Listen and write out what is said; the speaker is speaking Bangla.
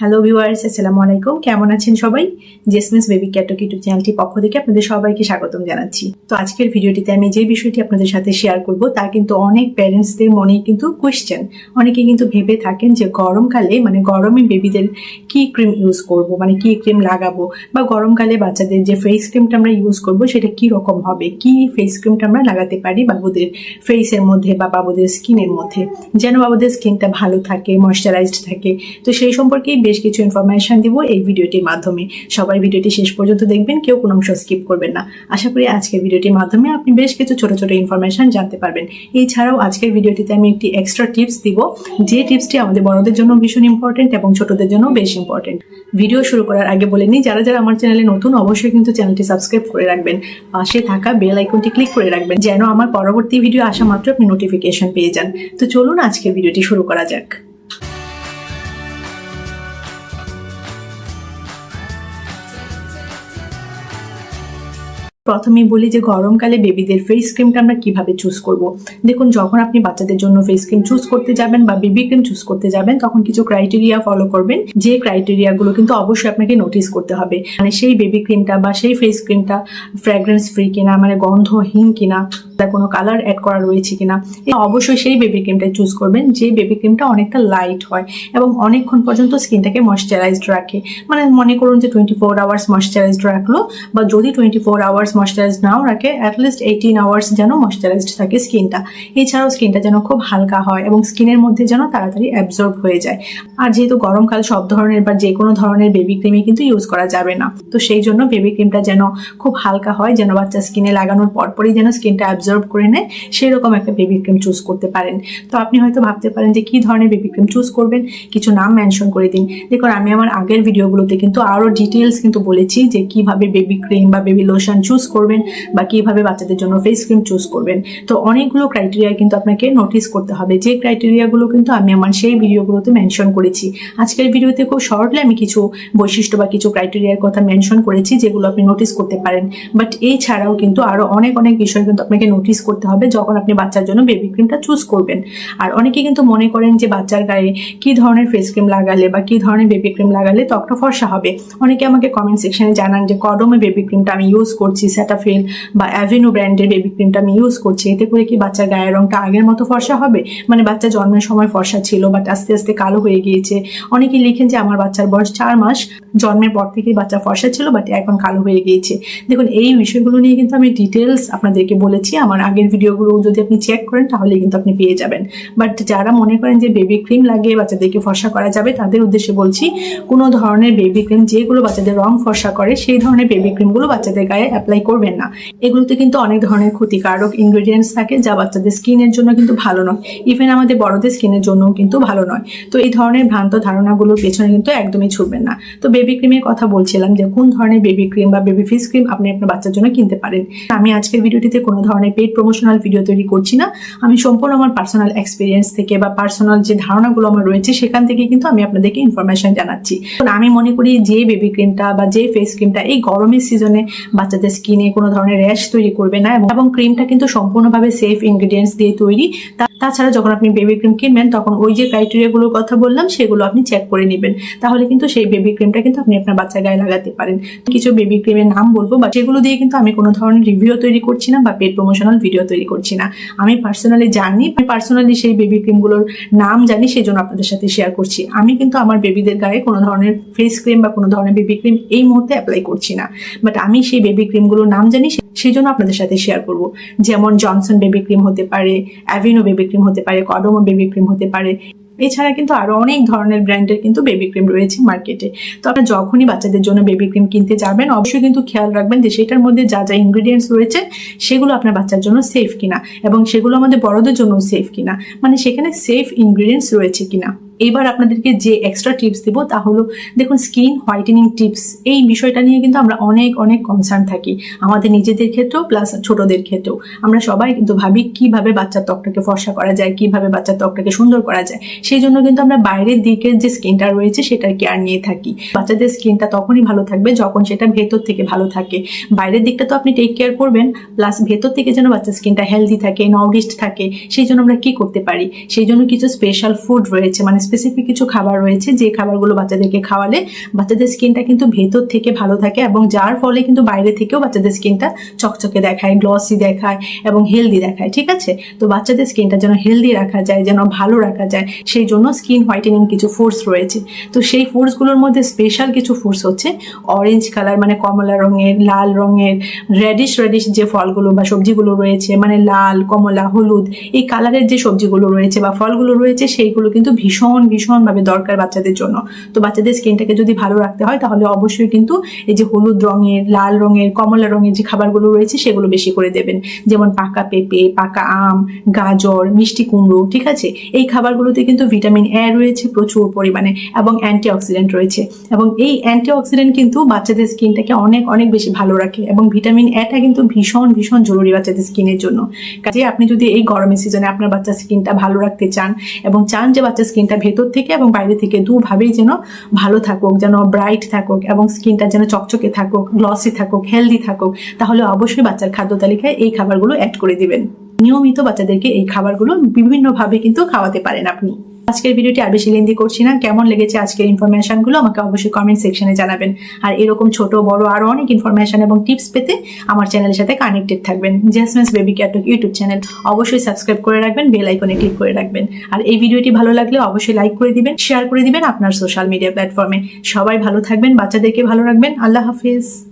হ্যালো ভিউয়ার্স আসসালামু আলাইকুম কেমন আছেন সবাই? জেসমিন্স বেবি ক্যাটক ইউটিউব চ্যানেলটি পক্ষ থেকে আপনাদের সবাইকে স্বাগতম জানাচ্ছি। তো আজকের ভিডিওটিতে আমি যে বিষয়টি আপনাদের সাথে শেয়ার করব, তা কিন্তু অনেক প্যারেন্টসদের মনে কিন্তু কোয়েশ্চেন অনেকে কিন্তু ভেবে থাকেন যে গরমকালে মানে গরমে বেবিদের কি ক্রিম ইউজ করব মানে কি ক্রিম লাগাবো, বা গরমকালে বাচ্চাদের যে ফেস ক্রিমটা আমরা ইউজ করব, সেটা কি রকম হবে? কি ফেস ক্রিমটা আমরা লাগাতে পারি বাবুদের ফেসের মধ্যে, বা বাবুদের স্কিনের মধ্যে? যেন বাবুদের স্কিনটা ভালো থাকে ময়শ্চারাইজড থাকে। তো সেই সম্পর্কেই বেশ কিছু ইনফরমেশন দিব এই ভিডিওটির মাধ্যমে। সবাই ভিডিওটি শেষ পর্যন্ত দেখবেন, কেউ কোনো অংশ স্কিপ করবেন না। আশা করি আজকের ভিডিওটির মাধ্যমে আপনি বেশ কিছু ছোট ছোট ইনফরমেশন জানতে পারবেন। এছাড়াও আজকের ভিডিওটিতে আমি একটি এক্সট্রা টিপস দিব, যে টিপসটি আমাদের বড়দের জন্য ভীষণ ইম্পর্টেন্ট এবং ছোটদের জন্য বেশ ইম্পর্টেন্ট ভিডিও শুরু করার আগে বলে নিই, যারা যারা আমার চ্যানেলে নতুন, অবশ্যই কিন্তু চ্যানেলটি সাবস্ক্রাইব করে রাখবেন। পাশে থাকা বেল আইকনটি ক্লিক করে রাখবেন, যেন আমার পরবর্তী ভিডিও আসা মাত্র আপনি নোটিফিকেশন পেয়ে যান। তো চলুন আজকের ভিডিওটি শুরু করা যাক। প্রথমেই বলি যে গরমকালে বেবিদের ফেস ক্রিমটা আমরা কীভাবে চুজ করব? দেখুন, যখন আপনি বাচ্চাদের জন্য ফেস ক্রিম চুজ করতে যাবেন বা বেবি ক্রিম চুজ করতে যাবেন, তখন কিছু ক্রাইটেরিয়া ফলো করবেন। যে ক্রাইটেরিয়াগুলো কিন্তু অবশ্যই আপনাকে নোটিস করতে হবে। মানে সেই বেবি ক্রিমটা বা সেই ফেস ক্রিমটা ফ্র্যাগ্রেন্স ফ্রি কিনা মানে গন্ধহীন কিনা তার কোনো কালার অ্যাড করা রয়েছে কিনা অবশ্যই সেই বেবি ক্রিমটা চুজ করবেন, যে বেবি ক্রিমটা অনেকটা লাইট হয় এবং অনেকক্ষণ পর্যন্ত স্কিনটাকে ময়শ্চারাইজড রাখে। মানে মনে করুন যে টোয়েন্টি ফোর আওয়ার্স ময়শ্চারাইজড রাখল, বা যদি টোয়েন্টি ফোর আওয়ার্স ময়শ্চারাইজ নাও রাখে অ্যাটলিস্ট এইটিন আওয়ার্স যেন ময়শ্চারাইজড থাকে স্কিনটা এছাড়াও স্কিনটা যেন খুব হালকা হয় এবং স্কিনের মধ্যে যেন তাড়াতাড়ি অ্যাবজর্ব হয়ে যায়। আর যেহেতু গরমকাল সব ধরনের বা যে কোনো ধরনের বেবি ক্রিমই কিন্তু ইউজ করা যাবে না। তো সেই জন্য বেবি ক্রিমটা যেন খুব হালকা হয়, যেন বাচ্চা স্কিনে লাগানোর পরপরই যেন স্কিনটা অ্যাবজর্ব করে নেয় সেই রকম একটা বেবি ক্রিম চুজ করতে পারেন। তো আপনি হয়তো ভাবতে পারেন যে কি ধরনের বেবি ক্রিম চুজ করবেন? কিছু নাম মেনশন করে দিন। দেখুন, আমি আমার আগের ভিডিওগুলোতে কিন্তু আরও ডিটেলস কিন্তু বলেছি যে কীভাবে বেবি ক্রিম বা বেবি লোশন চুজ করবেন বা কীভাবে বাচ্চাদের জন্য ফেস ক্রিম চুজ করবেন। তো অনেকগুলো ক্রাইটেরিয়া কিন্তু আপনাকে নোটিস করতে হবে। যে ক্রাইটেরিয়াগুলো কিন্তু আমি আমার সেই ভিডিওগুলোতে মেনশন করেছি। আজকের ভিডিওতে খুব শর্টলি আমি কিছু বৈশিষ্ট্য বা কিছু ক্রাইটেরিয়ার কথা মেনশন করেছি, যেগুলো আপনি নোটিস করতে পারেন। বাট এই ছাড়াও কিন্তু আরও অনেক অনেক বিষয় কিন্তু আপনাকে নোটিস করতে হবে যখন আপনি বাচ্চার জন্য বেবি ক্রিমটা চুজ করবেন। আর অনেকে কিন্তু মনে করেন যে বাচ্চার গায়ে কি ধরনের ফেস ক্রিম লাগালে বা কি ধরনের বেবি ক্রিম লাগালে ত্বকটা ফর্সা হবে। অনেকে আমাকে কমেন্ট সেকশনে জানান যে কডমে বেবি ক্রিমটা আমি ইউজ করছি স্যাটাফিল বা অ্যাভিনো ব্র্যান্ডের বেবি ক্রিমটা আমি ইউজ করছি। এতে করে কি বাচ্চার গায়ের রংটা আগের মতো ফর্সা হবে? মানে বাচ্চা জন্মের সময় ফর্সা ছিল বাট আস্তে আস্তে কালো হয়ে গিয়েছে। অনেকে লিখেন যে আমার বাচ্চার বয়স চার মাস, জন্মের পর থেকেই বাচ্চা ফর্সা ছিল বাট এখন কালো হয়ে গিয়েছে। দেখুন, এই বিষয়গুলো নিয়ে কিন্তু আমি ডিটেলস আপনাদেরকে বলেছি। আমার আগের ভিডিওগুলো যদি আপনি চেক করেন তাহলে কিন্তু আপনি পেয়ে যাবেন। বাট যারা মনে করেন যে বেবি ক্রিম লাগিয়ে বাচ্চাদেরকে ফর্সা করা যাবে, তাদের উদ্দেশ্যে বলছি, কোনো ধরনের বেবি ক্রিম যেগুলো বাচ্চাদের রং ফর্সা করে, সেই ধরনের বেবি ক্রিমগুলো বাচ্চাদের গায়ে অ্যাপ্লাই করবেন না। এগুলোতে কিন্তু অনেক ধরনের ক্ষতিকারক ইনগ্রেডিয়েন্টস থাকে যা বাচ্চাদের স্কিনের জন্য কিন্তু ভালো নয়। ইভেন আমাদের বড়দের স্কিনের জন্যও কিন্তু ভালো নয়। তো এই ধরনের ভ্রান্ত ধারণাগুলোর পেছনে কিন্তু একদমই ছুটবেন না। তো বেবি ক্রিমের কথা বলছিলাম যে কোন ধরনের বেবি ক্রিম বা বেবি ফিস ক্রিম আপনি আপনার বাচ্চার জন্য কিনতে পারেন। আমি আজকের ভিডিওটিতে কোনো ধরনের পেড প্রমোশনাল ভিডিও তৈরি করছি না। আমি সম্পূর্ণ আমার পার্সোনাল এক্সপিরিয়েন্স থেকে বা পার্সোনাল যে ধারণাগুলো আমার রয়েছে সেখান থেকে কিন্তু আমি আপনাদেরকে ইনফরমেশন জানাচ্ছি। আমি মনে করি যে বেবি ক্রিমটা বা যে ফেস ক্রিমটা এই গরমের সিজনে বাচ্চাদের স্কিনে কোনো ধরনের র্যাশ তৈরি করবে না এবং ক্রিমটা কিন্তু সম্পূর্ণভাবে সেফ ইনগ্রিডিয়েন্টস দিয়ে তৈরি। তাছাড়া যখন আপনি বেবি ক্রিম কিনবেন, তখন ওই যে ক্রাইটেরিয়াগুলোর কথা বললাম, সেগুলো আপনি চেক করে নেবেন। তাহলে কিন্তু সেই বেবি ক্রিমটা কিন্তু আপনি আপনার বাচ্চার গায়ে লাগাতে পারেন। কিছু বেবি ক্রিমের নাম বলব বা সেগুলো দিয়ে কিন্তু আমি কোনো ধরনের রিভিউ তৈরি করছি না বা পেড প্রমোশনাল ভিডিও তৈরি করছি না। আমি পার্সোনালি জানি, আমি পার্সোনালি সেই বেবি ক্রিমগুলোর নাম জানি সেই জন্য আপনাদের সাথে শেয়ার করছি। আমি কিন্তু আমার বেবিদের গায়ে কোনো ধরনের ফেস ক্রিম বা কোনো ধরনের বেবি ক্রিম এই মুহূর্তে অ্যাপ্লাই করছি না। বাট আমি সেই বেবি ক্রিমগুলোর নাম জানি সেই জন্য আপনাদের সাথে শেয়ার করব। যেমন জনসন বেবি ক্রিম হতে পারে অ্যাভিনো বেবি ক্রিম হতে পারে কডমো বেবি ক্রিম হতে পারে। এছাড়া কিন্তু আরও অনেক ধরনের ব্র্যান্ডের কিন্তু বেবি ক্রিম রয়েছে মার্কেটে তো আপনারা যখনই বাচ্চাদের জন্য বেবি ক্রিম কিনতে যাবেন, অবশ্যই কিন্তু খেয়াল রাখবেন যে সেটার মধ্যে যা যা ইনগ্রিডিয়েন্টস রয়েছে, সেগুলো আপনার বাচ্চার জন্য সেফ কিনা এবং সেগুলো আমাদের বড়দের জন্য সেফ কিনা। মানে সেখানে সেফ ইনগ্রিডিয়েন্টস রয়েছে কিনা। এবার আপনাদেরকে যে এক্সট্রা টিপস দিব তা হলো, দেখুন স্কিন হোয়াইটেনিং টিপস এই বিষয়টা নিয়ে কিন্তু আমরা অনেক অনেক কনসার্ন থাকি, আমাদের নিজেদের ক্ষেত্রেও প্লাস ছোটদের ক্ষেত্রেও। আমরা সবাই কিন্তু ভাবি কীভাবে বাচ্চার ত্বকটাকে ফর্সা করা যায়, কীভাবে বাচ্চার ত্বকটাকে সুন্দর করা যায়। সেই জন্য কিন্তু আমরা বাইরের দিকের যে স্কিনটা রয়েছে সেটার কেয়ার নিয়ে থাকি। বাচ্চাদের স্কিনটা তখনই ভালো থাকবে যখন সেটা ভেতর থেকে ভালো থাকে। বাইরের দিকটা তো আপনি টেক কেয়ার করবেন প্লাস ভেতর থেকে যেন বাচ্চার স্কিনটা হেলদি থাকে নরিস্ট থাকে, সেই জন্য আমরা কি করতে পারি? সেই জন্য কিছু স্পেশাল ফুড রয়েছে মানে স্পেসিফিক কিছু খাবার রয়েছে, যে খাবারগুলো বাচ্চাদেরকে খাওয়ালে বাচ্চাদের স্কিনটা কিন্তু ভেতর থেকে ভালো থাকে এবং যার ফলে কিন্তু বাইরে থেকেও বাচ্চাদের স্কিনটা চকচকে দেখায় গ্লসি দেখায় এবং হেলদি দেখায়, ঠিক আছে? তো বাচ্চাদের স্কিনটা যেন হেলদি রাখা যায়, যেন ভালো রাখা যায়, সেই জন্য স্কিন হোয়াইটেনিং কিছু ফোর্স রয়েছে। তো সেই ফোর্সগুলোর মধ্যে স্পেশাল কিছু ফোর্স হচ্ছে অরেঞ্জ কালার মানে কমলা রঙের, লাল রঙের রেডিশ রেডিশ যে ফলগুলো বা সবজিগুলো রয়েছে মানে লাল, কমলা, হলুদ, এই কালারের যে সবজিগুলো রয়েছে বা ফলগুলো রয়েছে, সেইগুলো কিন্তু ভীষণ ভীষণভাবে দরকার বাচ্চাদের জন্য। তো বাচ্চাদের স্কিনটাকে যদি ভালো রাখতে হয়, তাহলে অবশ্যই কিন্তু এই যে হলুদ রঙের, লাল রঙের, কমলা রঙের যে খাবারগুলো রয়েছে, সেগুলো বেশি করে দেবেন। যেমন পাকা পেঁপে, পাকা আম, গাজর, মিষ্টি কুমড়ো, ঠিক আছে? এই খাবারগুলোতে কিন্তু ভিটামিন এ রয়েছে প্রচুর পরিমাণে এবং অ্যান্টিঅক্সিডেন্ট রয়েছে। এবং এই অ্যান্টিঅক্সিডেন্ট কিন্তু বাচ্চাদের স্কিনটাকে অনেক অনেক বেশি ভালো রাখে এবং ভিটামিন এটা কিন্তু ভীষণ ভীষণ জরুরি বাচ্চাদের স্কিনের জন্য। কাজে আপনি যদি এই গরমের সিজনে আপনার বাচ্চার স্কিনটা ভালো রাখতে চান এবং চান যে বাচ্চার স্কিনটা ভেতর থেকে এবং বাইরে থেকে দুভাবেই যেন ভালো থাকুক, যেন ব্রাইট থাকুক এবং স্কিনটা যেন চকচকে থাকুক গ্লসি থাকুক হেলদি থাকুক, তাহলে অবশ্যই বাচ্চার খাদ্য তালিকায় এই খাবারগুলো অ্যাড করে দিবেন। নিয়মিত বাচ্চাদেরকে এই খাবারগুলো বিভিন্নভাবে কিন্তু খাওয়াতে পারেন আপনি। আজকের ভিডিওটি আর বেশি লেন্দি করছি না। কেমন লেগেছে আজকের ইনফরমেশনগুলো আমাকে অবশ্যই কমেন্ট সেকশনে জানাবেন। আর এরকম ছোট, বড় আরও অনেক ইনফরমেশন এবং টিপস পেতে আমার চ্যানেলের সাথে কানেক্টেড থাকবেন। জেসমেন্স বেবি ক্যাটক ইউটিউব চ্যানেল অবশ্যই সাবস্ক্রাইব করে রাখবেন বেল আইকনে ক্লিক করে রাখবেন। আর এই ভিডিওটি ভালো লাগলে অবশ্যই লাইক করে দিবেন শেয়ার করে দিবেন আপনার সোশ্যাল মিডিয়া প্ল্যাটফর্মে সবাই ভালো থাকবেন, বাচ্চাদেরকে ভালো রাখবেন। আল্লাহ হাফিজ।